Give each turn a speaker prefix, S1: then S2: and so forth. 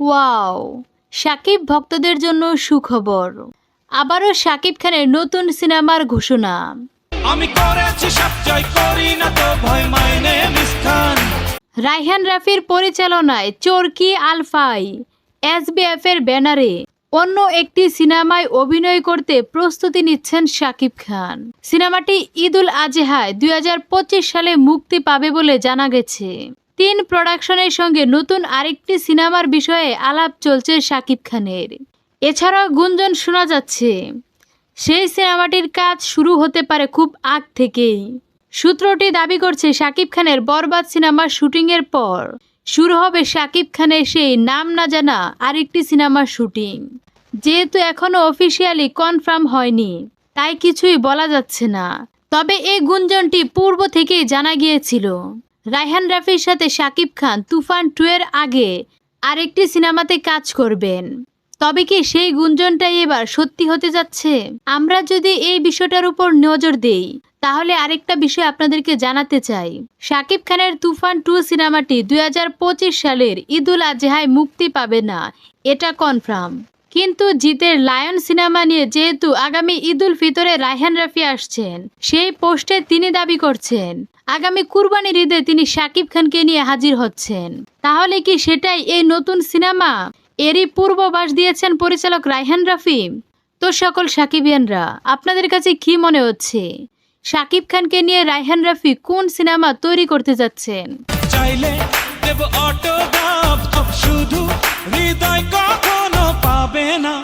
S1: Wow Shakib ভক্তদের জন্য সুখবর। আবারও সাকিব খানের নতুন সিনেমার ঘোষণা।
S2: আমি করেছি করি না তো ভয় মাইনে মিসখান
S1: রাইহান রাফির পরিচালনায় চরকি আলফাই এসবিএফ এর ব্যানারে অন্য একটি সিনেমায় অভিনয় করতে প্রস্তুতি নিচ্ছেন শাকিব খান। সিনেমাটি ঈদুল আজহায় দুই হাজার পঁচিশ সালে মুক্তি পাবে বলে জানা গেছে। তিন প্রোডাকশনের সঙ্গে নতুন আরেকটি সিনেমার বিষয়ে আলাপ চলছে শাকিব খানের। এছাড়াও গুঞ্জন শোনা যাচ্ছে, সেই সিনেমাটির কাজ শুরু হতে পারে খুব আগ থেকেই। সূত্রটি দাবি করছে, শাকিব খানের বরবাদ সিনেমার শুটিংয়ের পর শুরু হবে শাকিব খানের সেই নাম না জানা আরেকটি সিনেমার শুটিং। যেহেতু এখনও অফিসিয়ালি কনফার্ম হয়নি, তাই কিছুই বলা যাচ্ছে না। তবে এই গুঞ্জনটি পূর্ব থেকেই জানা গিয়েছিল। রায়হান রাফির সাথে শাকিব খান তুফান টু এর আগে আরেকটি সিনেমাতে কাজ করবেন। তবে কি সেই গুঞ্জনটাই এবার সত্যি হতে যাচ্ছে? আমরা যদি এই বিষয়টার উপর নজর দেই, তাহলে আরেকটা বিষয় আপনাদেরকে জানাতে চাই। শাকিব খানের তুফান টু সিনেমাটি দুই হাজার পঁচিশ সালের ঈদুল আজহায় মুক্তি পাবে না, এটা কনফার্ম কিন্তু জিতের লায়ন সিনেমা নিয়ে যেহেতু আগামী ঈদুল ফিতরে রায়হান রাফি আসছেন, সেই পোস্টে তিনি দাবি করছেন, আগামী কুরবানির ঈদে তিনি শাকিব খানকে নিয়ে হাজির হচ্ছেন। তাহলে কি সেটাই এই নতুন সিনেমা? এরই পূর্ববাস দিয়েছেন পরিচালক রায়হান রাফি? তো সকল সাকিবিয়ানরা, আপনাদের কাছে কি মনে হচ্ছে? শাকিব খানকে নিয়ে রায়হান রাফি কোন সিনেমা তৈরি করতে যাচ্ছেন?
S2: চাইলে দেব অটোগ্রাফ, শুধু